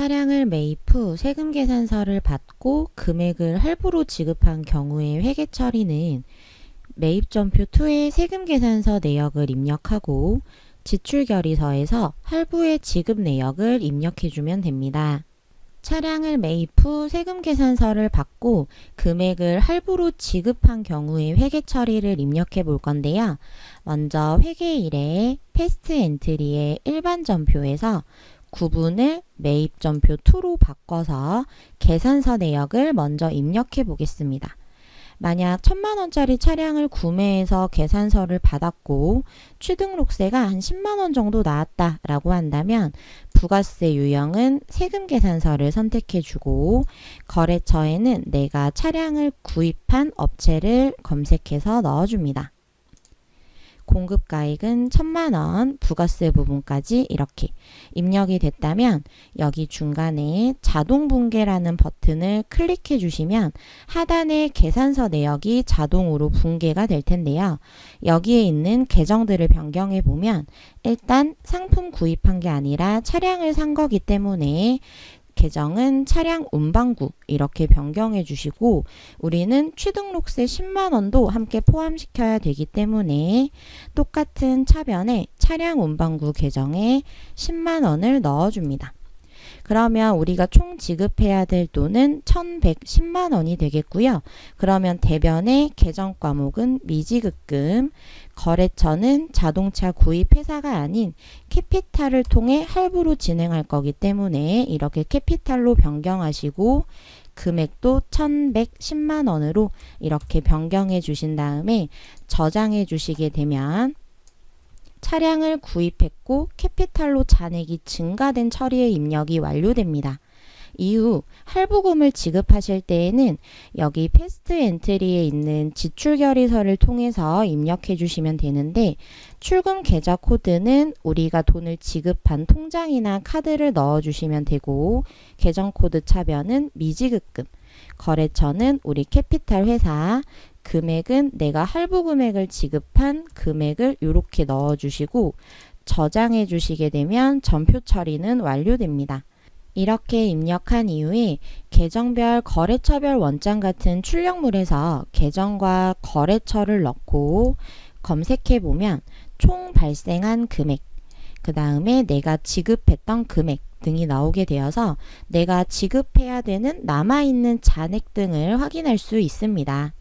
차량을 매입 후 세금 계산서를 받고 금액을 할부로 지급한 경우의 회계 처리는 매입 전표 2의 세금 계산서 내역을 입력하고 지출 결의서에서 할부의 지급 내역을 입력해 주면 됩니다. 차량을 매입 후 세금 계산서를 받고 금액을 할부로 지급한 경우의 회계 처리를 입력해 볼 건데요. 먼저 회계일에 패스트 엔트리의 일반 전표에서 구분을 매입 전표 2로 바꿔서 계산서 내역을 먼저 입력해 보겠습니다. 만약 천만 원짜리 차량을 구매해서 계산서를 받았고 취등록세가 한 10만 원 정도 나왔다라고 한다면 부가세 유형은 세금 계산서를 선택해 주고 거래처에는 내가 차량을 구입한 업체를 검색해서 넣어 줍니다. 공급가액은 천만 원, 부가세 부분까지 이렇게 입력이 됐다면 여기 중간에 자동 붕괴라는 버튼을 클릭해 주시면 하단에 계산서 내역이 자동으로 붕괴가 될 텐데요. 여기에 있는 계정들을 변경해 보면 일단 상품 구입한 게 아니라 차량을 산 거기 때문에 계정은 차량 운반구 이렇게 변경해 주시고 우리는 취등록세 10만 원도 함께 포함시켜야 되기 때문에 똑같은 차변에 차량 운반구 계정에 10만 원을 넣어 줍니다. 그러면 우리가 총 지급해야 될 돈은 1,110만 원이 되겠고요. 그러면 대변의 계정 과목은 미지급금, 거래처는 자동차 구입 회사가 아닌 캐피탈을 통해 할부로 진행할 거기 때문에 이렇게 캐피탈로 변경하시고 금액도 1,110만 원으로 이렇게 변경해 주신 다음에 저장해 주시게 되면 차량을 구입했고 캐피탈로 잔액이 증가된 처리의 입력이 완료됩니다. 이후 할부금을 지급하실 때에는 여기 패스트 엔트리에 있는 지출 결의서를 통해서 입력해 주시면 되는데 출금 계좌 코드는 우리가 돈을 지급한 통장이나 카드를 넣어 주시면 되고 계정 코드 차변은 미지급금 거래처는 우리 캐피탈 회사 금액은 내가 할부 금액을 지급한 금액을 이렇게 넣어 주시고 저장해 주시게 되면 전표 처리는 완료됩니다. 이렇게 입력한 이후에 계정별 거래처별 원장 같은 출력물에서 계정과 거래처를 넣고 검색해 보면 총 발생한 금액, 그 다음에 내가 지급했던 금액 등이 나오게 되어서 내가 지급해야 되는 남아있는 잔액 등을 확인할 수 있습니다.